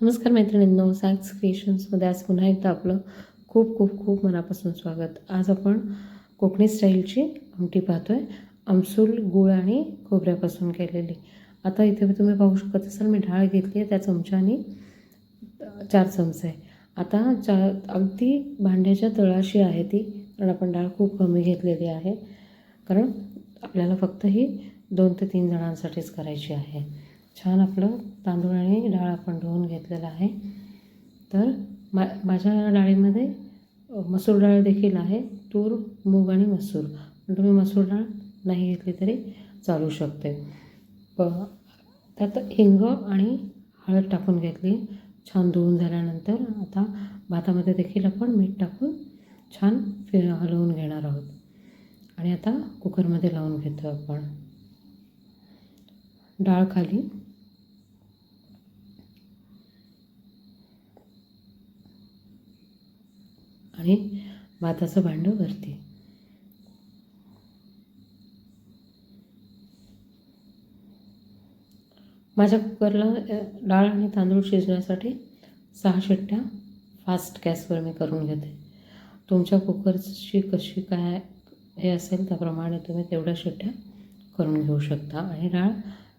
नमस्कार मैत्रिणींनो सॅक्स क्रिएशन्समध्ये आज पुन्हा एकदा आपलं खूप खूप खूप मनापासून स्वागत. आज आपण कोकणी स्टाईलची आमटी पाहतो आहे आमसूल गूळ आणि खोबऱ्यापासून केलेली. आता इथे तुम्ही पाहू शकत असाल मी डाळ घेतली आहे त्या चमच्याने चार चमचे आहे. आता चा अगदी भांड्याच्या तळाशी आहे ती कारण आपण डाळ खूप कमी घेतलेली आहे. कारण आपल्याला फक्त ही दोन ते तीन जणांसाठीच करायची आहे. छान आपलं तांदूळ आणि डाळ आपण धुवून घेतलेलं आहे. तर मा माझ्या डाळीमध्ये मसूर डाळ देखील आहे. तूर मूग आणि मसूर. पण तुम्ही मसूर डाळ नाही घेतली तरी चालू शकते. प त्यात हिंग आणि हळद टाकून घेतली. छान धुवून झाल्यानंतर आता भातामध्ये देखील आपण मीठ टाकून छान फि हलवून घेणार आहोत. आणि आता कुकरमध्ये लावून घेतो आपण. डाळ खाली. आणि भाताचं भांडं वरती माझ्या कुकरला डाळ आणि तांदूळ शिजण्यासाठी सहा शिट्ट्या फास्ट गॅसवर मी करून घेते. तुमच्या कुकरची कशी काय हे असेल त्याप्रमाणे तुम्ही तेवढ्या शिट्ट्या करून घेऊ शकता आणि डाळ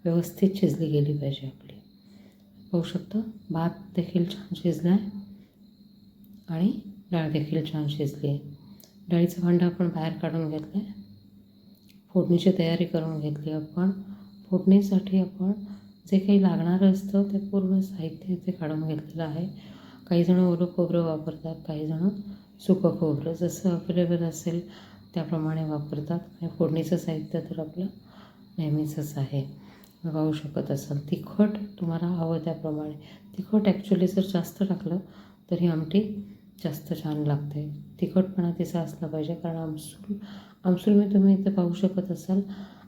व्यवस्थित शिजली गेली पाहिजे आपली. पाहू शकता. भात देखील छान शिजला आहे आणि डाळ देखील छान शिजली आहे. डाळीचं भांडं आपण बाहेर काढून घेतले आहे फोडणीची तयारी करून घेतली आपण. फोडणीसाठी आपण जे काही लागणारं असतं ते पूर्ण साहित्य इथे काढून घेतलेलं आहे. काही जणं ओलं खोबरं वापरतात काही जणं सुकं खोबरं. जसं अवेलेबल असेल त्याप्रमाणे वापरतात. आणि फोडणीचं साहित्य तर आपलं नेहमीचंच आहे. पाहू शकत असाल तिखट तुम्हाला हवं त्याप्रमाणे. तिखट ॲक्च्युली जर जास्त टाकलं तर ही आमटी जास्त छान लागते तिखटपणा तिचा असला पाहिजे कारण आमसूल आमसूल मी तुम्ही इथे पाहू शकत असाल.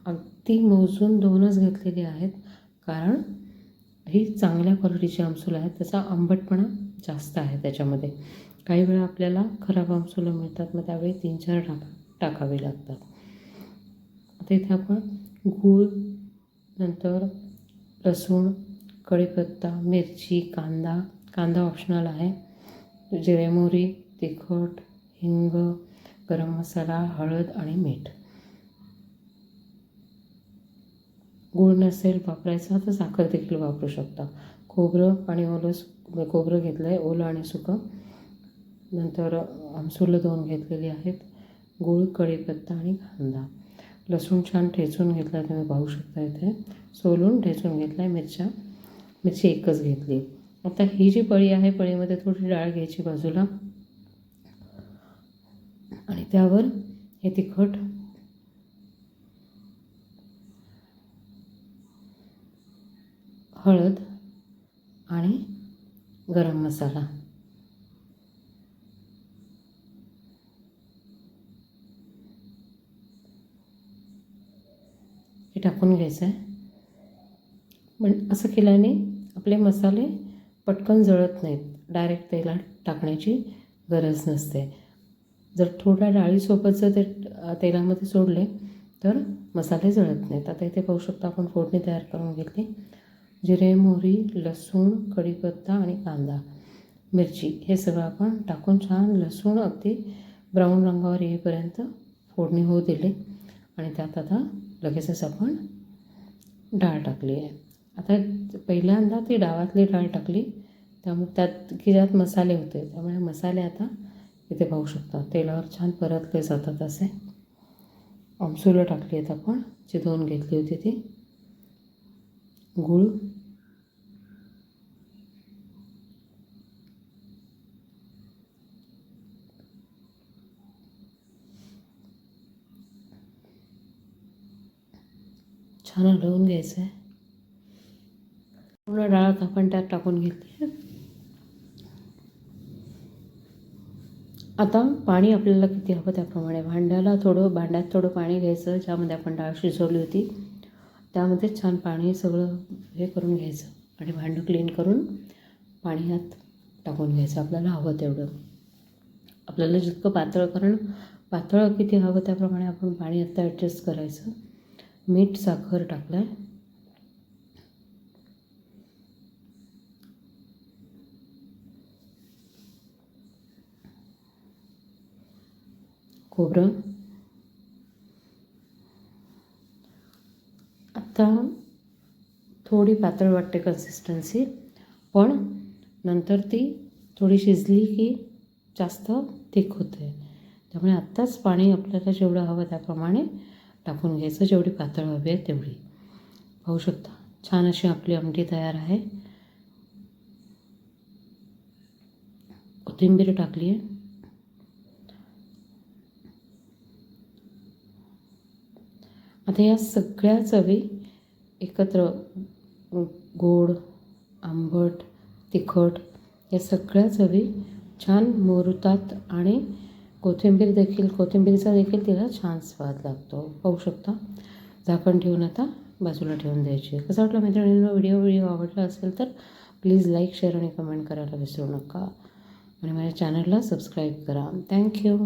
अगदी मोजून दोनच घेतलेली आहेत. कारण ही चांगल्या क्वालिटीची आमसूल आहे. त्याचा आंबटपणा जास्त आहे त्याच्यामध्ये. काही वेळा आपल्याला खराब आमसुलं मिळतात मग त्यावेळी तीन चार टाका टाकावी लागतात. आता इथे आपण गूळ नंतर लसूण कढीपत्ता मिरची कांदा कांदा ऑप्शनल आहे. जिरे मोहरी तिखट हिंग गरम मसाला हळद आणि मीठ. गूळ नसेल वापरायचा तर साखर देखील वापरू शकता. खोबरं आणि ओलं खोबरं घेतलं आहे ओलं आणि सुकं. नंतर आमसुलं दोन घेतलेली आहेत. गूळ कढीपत्ता आणि कांदा. लसूण छान ठेचून घेतला आहे तुम्ही पाहू शकता इथे. सोलून ठेचून घेतला आहे मिरच्या. मिरची एकच घेतली. आता ही जी पळी आहे पळीमध्ये थोडी डाळ घ्यायची बाजूला. आणि त्यावर हे तिखट. हळद आणि गरम मसाला. हे टाकून घ्यायचं आहे पण असं केल्याने आपले मसाले पटकन जळत नाहीत. डायरेक्ट तेलात टाकण्याची गरज नसते. जर थोड्या डाळीसोबत जर ते तेलामध्ये सोडले तर मसाले जळत नाहीत. आता इथे पाहू शकतो आपण फोडणी तयार करून घेतली. जिरे मोहरी लसूण कढीपत्ता आणि कांदा मिरची हे सगळं आपण टाकून छान लसूण अगदी ब्राऊन रंगावर येईपर्यंत फोडणी होऊ दिली. आणि त्यात आता लगेचच आपण डाळ टाकली आहे. आता पहिल्यांदा ती डावातली डाळ टाकली त्यामुळे त्यात की ज्यात मसाले होते त्यामुळे मसाले आता इथे पाहू शकता. तेलावर छान परतले जातात असे. आमसुलं टाकली आहेत आपण जी दोन घेतली होती ती. गूळ. छान हलवून घ्यायचं आहे पूर्ण डाळ आपण त्यात टाकून घेतली आता पाणी आपल्याला किती हवं त्याप्रमाणे. भांड्याला थोडं भांड्यात थोडं पाणी घ्यायचं ज्यामध्ये आपण डाळ शिजवली होती. त्यामध्ये छान पाणी सगळं हे करून घ्यायचं आणि भांडं क्लीन करून पाणी यात टाकून घ्यायचं. आपल्याला हवं तेवढं. आपल्याला जितकं पातळ कारण पातळ किती हवं त्याप्रमाणे आपण पाणी आत्ता ॲडजस्ट करायचं. मीठ साखर टाकलं आहे खोबरं आता थोडी पातळ वाटते कन्सिस्टन्सी पण नंतर ती थोडी शिजली की जास्त थिक होते. त्यामुळे आत्ताच पाणी आपल्याला जेवढं हवं त्याप्रमाणे टाकून घ्यायचं. जेवढी पातळ हवी आहे तेवढी. पाहू शकता. छान अशी आपली आमटी तयार आहे. कोथिंबीर टाकली आहे आता या सगळ्या चवी एकत्र गोड आंबट तिखट या सगळ्या चवी छान मोरतात आणि कोथिंबीर देखील कोथिंबीरचा देखील तिला छान स्वाद लागतो. पाहू शकता. झाकण ठेवून आता बाजूला ठेवून द्यायची. कसं वाटलं मैत्रिणींना? व्हिडिओ व्हिडिओ आवडला असेल तर प्लीज लाईक शेअर आणि कमेंट करायला विसरू नका. आणि माझ्या चॅनलला सबस्क्राईब करा. थँक्यू